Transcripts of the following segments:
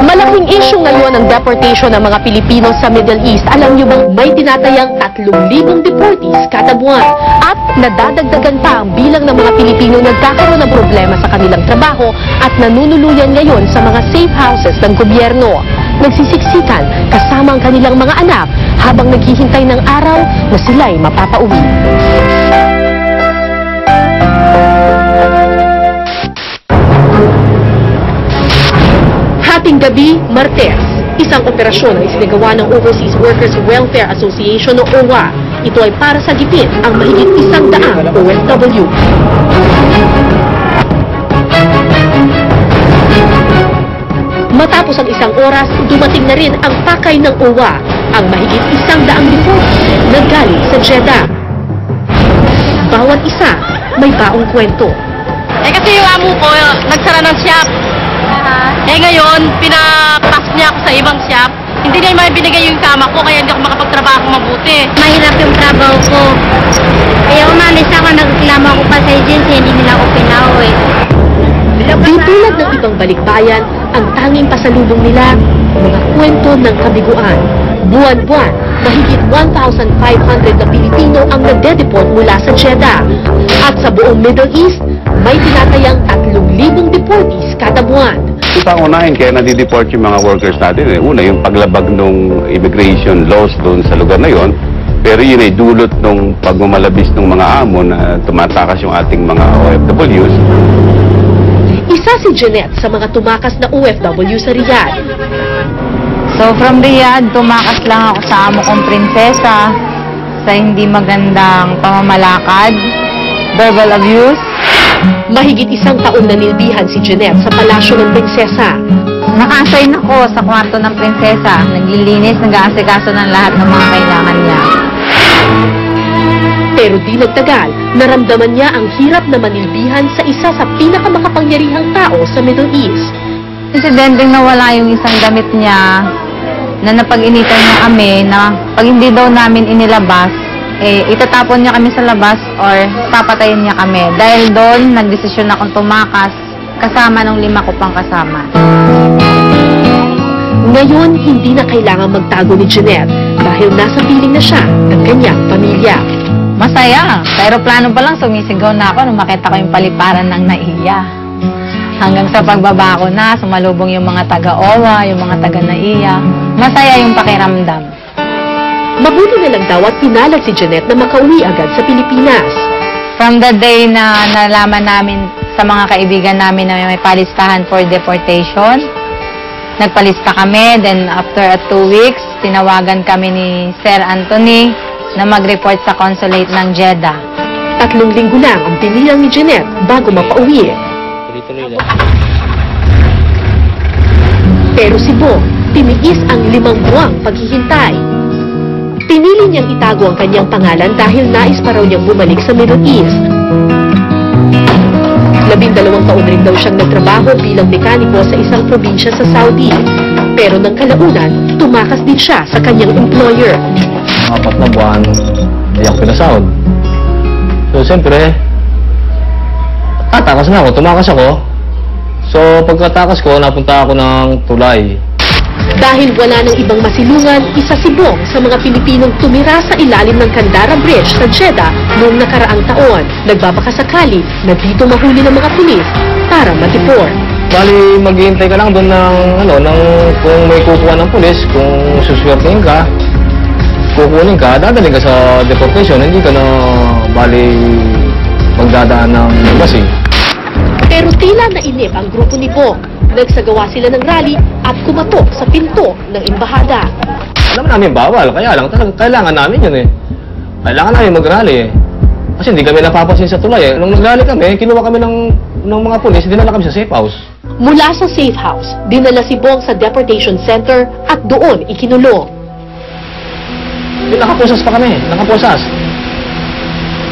Malaking issue ngayon ang deportation ng mga Pilipino sa Middle East. Alam niyo bang may tinatayang 3,000 deportees kada buwan at nadadagdagan pa ang bilang ng mga Pilipino nagkakaroon ng problema sa kanilang trabaho at nanunuluyan ngayon sa mga safe houses ng gobyerno. Nagsisiksikan kasama ang kanilang mga anak habang naghihintay ng araw na sila'y mapapauwi. Hating gabi, Martes, isang operasyon na isinagawa ng Overseas Workers Welfare Association o OWA. Ito ay para sa gipin ang mahigit isang daang OFW. Matapos ang isang oras, dumating na rin ang pakay ng OWA, ang mahigit isang daang deportees na galing sa Jeddah. Bawat isa may baong kwento. Eh kasi yung amo ko, nagsara ng shop. Eh ngayon, pinapasok niya ako sa ibang shop. Hindi niya may binigay yung tama ko, kaya hindi ako makapagtrabaho mabuti. mahirap yung trabaho ko. Kaya umalis ako, nagreklamo ako pa sa agency, hindi nila ako pinauwi. Di tulad ng ibang balikbayan, ang tanging pasalubong nila, mga kwento ng kabiguan. Buwan-buwan, mahigit 1,500 na Pilipino ang nagde-deport mula sa Jeddah. At sa buong Middle East, may tinatayang 3,000 deportees kada buwan. Sa unahin, kaya nadideport yung mga workers natin. Eh. Una, yung paglabag ng immigration laws doon sa lugar na yon. Pero yun ay dulot ng pagmamalabis ng mga amo na tumatakas yung ating mga OFWs. Isa si Jeanette sa mga tumakas na OFW sa Riyadh. So from Riyadh, tumakas lang ako sa amo kong prinsesa sa hindi magandang pamamalakad, verbal abuse. Mahigit isang taon na nilbihan si Jeanette sa palasyo ng prinsesa. Naka-assign ako sa kwarto ng prinsesa. Naglilinis, nag-aasikaso ng lahat ng mga kailangan niya. Pero di nagtagal, naramdaman niya ang hirap na manilbihan sa isa sa pinakamakapangyarihang tao sa Middle East. Insidenteng nawala yung isang damit niya na napag-initan niya kami na pag hindi daw namin inilabas, eh, itatapon niya kami sa labas or papatayin niya kami. Dahil doon, nagdesisyon akong tumakas kasama ng lima ko pang kasama. Ngayon, hindi na kailangan magtago ni Jeanette dahil nasa piling na siya ng kanyang pamilya. Masaya. Sa aeroplano pa lang, sumisigaw na ako nung makita ko yung paliparan ng naiya. Hanggang sa pagbaba ko na, sumalubong yung mga taga-OWA, yung mga taga-naiya. Masaya yung pakiramdam. Mabuti na lang daw at pinalad si Jeanette na makauwi agad sa Pilipinas. From the day na nalaman namin sa mga kaibigan namin na may palistahan for deportation, nagpalista kami. Then after a two weeks, tinawagan kami ni Sir Anthony na mag-report sa consulate ng Jeddah. Tatlong linggo lang ang pinilang ni Jeanette bago mapauwi. Pero si Bo, tiniis ang limang buwang paghihintay. Pinili niyang itago ang kanyang pangalan dahil nais pa raw niyang bumalik sa Middle East. Labindalawang taon rin daw siyang nagtrabaho bilang mekaniko sa isang probinsya sa Saudi. Pero ng kalaunan, tumakas din siya sa kanyang employer. apat na buwan, hindi ako pinasahod. So, siyempre, tatakas na ako, tumakas ako. So, pagkatakas ko, napunta ako ng tulay. Dahil wala ng ibang masilungan, isa si Bong sa mga Pilipinong tumira sa ilalim ng Kandara Bridge sa Jeddah noong nakaraang taon. Nagbabakasakali na dito mahuli ng mga pulis para matipor. Bali, maghihintay ka lang doon ng, ano, ng, kung may kukuha ng pulis, kung suswertein ka, kukunin ka, dadaling ka sa deportation, hindi ka na, bali, magdadaan ng embassy. Pero tila nainip ang grupo ni Bong. Nagsagawa sila ng rally at kumatok sa pinto ng embahada. Alam namin bawal, kaya lang talagang kailangan namin yun eh. Kailangan namin mag-rally eh. Kasi hindi kami napapansin sa tulay eh. Nung nag-rally kami, kinuha kami ng, ng mga pulis, dinala kami sa safe house. Mula sa safe house, dinala si Bong sa deportation center at doon ikinulong. Nakapusas pa kami, nakapusas.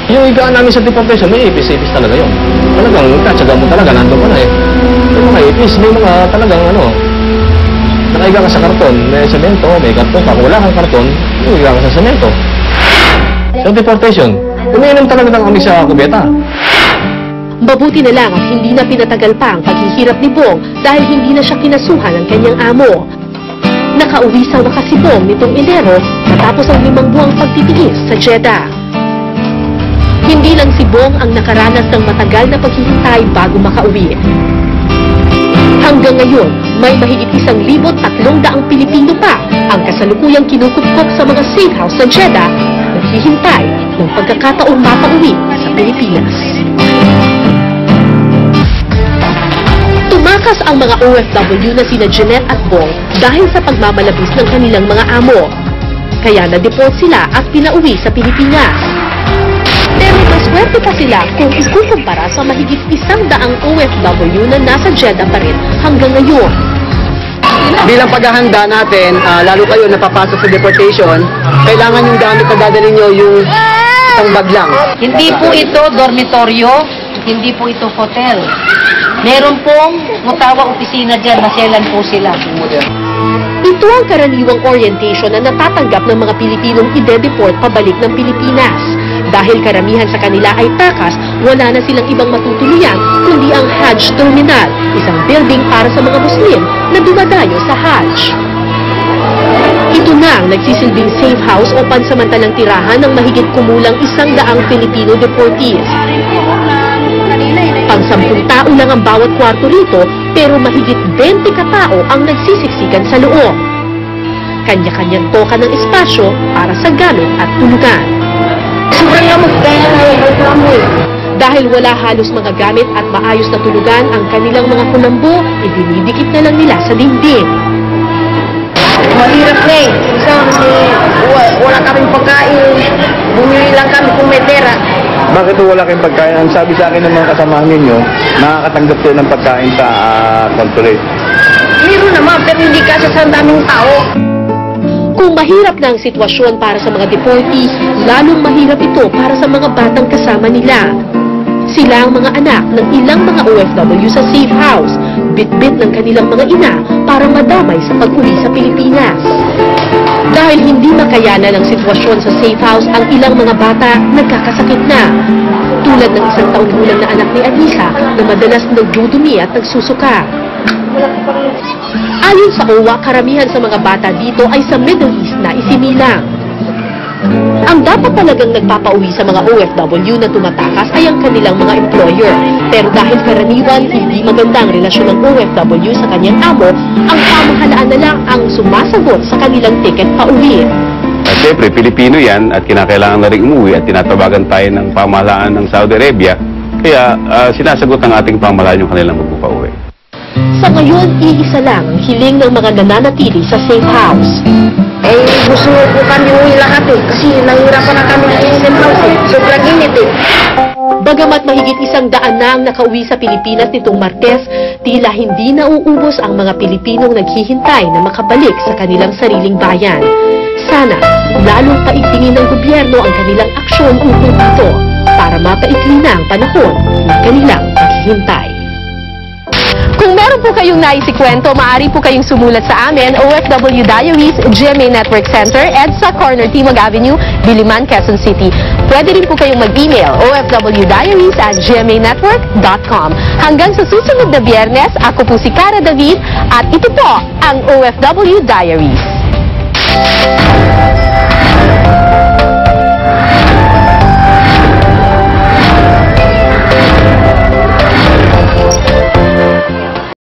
Yung higaan namin sa deportation, may ipis-ipis talaga yun. Talagang katsaga mo talaga, nandun ka na eh. May mga ipis, may mga talagang ano, nakahiga ka sa karton, may semento, may karton ka. Kung wala kang karton, higa ka sa semento. Sa deportation, umiinom talaga ng kami sa kubeta. Mabuti na lang at hindi na pinatagal pa ang paghihirap ni Bong dahil hindi na siya kinasuhan ng kanyang amo. Nakauwi sa wakas si Bong nitong Enero matapos ang limang buwang pagtitiis sa Jeddah. Hindi lang si Bong ang nakaranas ng matagal na paghihintay bago makauwi. Hanggang ngayon, may mahigit isang libot tatlong daang Pilipino pa ang kasalukuyang kinukupkop sa mga safe house sa Jeddah naghihintay ng pagkakataong mapauwi sa Pilipinas. Tumakas ang mga OFW na sina Jeanette at Bong dahil sa pagmamalabis ng kanilang mga amo. Kaya na-deport sila at pinauwi sa Pilipinas. Maswerte pa sila kung ikukumpara sa mahigit isang daang OFW na nasa Jeddah pa rin hanggang ngayon. bilang paghahanda natin, ah, lalo kayo napapasok sa deportation, kailangan yung gamit na dadalhin nyo yung isang bag lang. Hindi po ito dormitoryo, hindi po ito hotel. Meron pong mutawa opisina dyan, maselan po sila. Ito ang karaniwang orientation na natatanggap ng mga Pilipinong ide-deport pabalik ng Pilipinas. Dahil karamihan sa kanila ay takas, wala na silang ibang matutuluyan kundi ang Hajj Terminal, isang building para sa mga Muslim na dumadayo sa Hajj. Ito na ang nagsisilbing safe house o pansamantalang tirahan ng mahigit kumulang isang daang Filipino deportees. Pang-sampung tao lang ang bawat kwarto rito, pero mahigit 20 katao ang nagsisiksikan sa loob. Kanya-kanyang toka ng espasyo para sa gamit at tulugan. Dahil wala halos mga gamit at maayos na tulugan ang kanilang mga kulambo, idinidikit na lang nila sa dingding. Mahirap na eh. Isang eh, wa- wala kaming pagkain. Bumili lang kami kung may pera. Bakit wala kayong pagkain? Ang sabi sa akin ng mga kasamahan ninyo, nakakatanggap kayo ng pagkain sa uh, consulate. Meron naman, pero hindi kasi sa daming tao. Kung mahirap na ang sitwasyon para sa mga deportees, lalong mahirap ito para sa mga batang kasama nila. Sila ang mga anak ng ilang mga OFW sa safe house, bitbit ng kanilang mga ina para madamay sa pag-uli sa Pilipinas. Dahil hindi makayanan ang sitwasyon sa safe house ang ilang mga bata, nagkakasakit na. Tulad ng isang taong gulang na anak ni Anisa na madalas nagdudumi at nagsusuka. Ayon sa OWA, karamihan sa mga bata dito ay sa Middle East na isinilang. Ang dapat talagang nagpapauwi sa mga OFW na tumatakas ay ang kanilang mga employer. Pero dahil karaniwan hindi maganda ang relasyon ng OFW sa kanyang amo, ang pamahalaan na lang ang sumasagot sa kanilang ticket pauwi. At syempre, Pilipino yan at kinakailangan na rin umuwi at tinatawagan tayo ng pamahalaan ng Saudi Arabia. Kaya ah, sinasagot ng ating pamahalaan yung kanilang magpapauwi. Sa ngayon, iisa lang ang hiling ng mga nananatili sa safe house. Eh, gusto ko kami uwi lahat eh. Kasi nahirapan na kami sa SM house eh. Sobrang init eh. Bagamat mahigit isang daan na ang nakauwi sa Pilipinas nitong Martes, tila hindi nauubos ang mga Pilipinong naghihintay na makabalik sa kanilang sariling bayan. Sana, lalong paigtingin ng gobyerno ang kanilang aksyon ukol dito para mapaikli na ang panahon ng kanilang paghihintay. Kung meron po kayong naisikwento, maaari po kayong sumulat sa amin, OFW Diaries, GMA Network Center, EDSA Corner Timog Avenue, Diliman, Quezon City. Pwede rin po kayong mag-email, ofwdiaries at gmanetwork.com. Hanggang sa susunod na biyernes, ako po si Cara David at ito po ang OFW Diaries.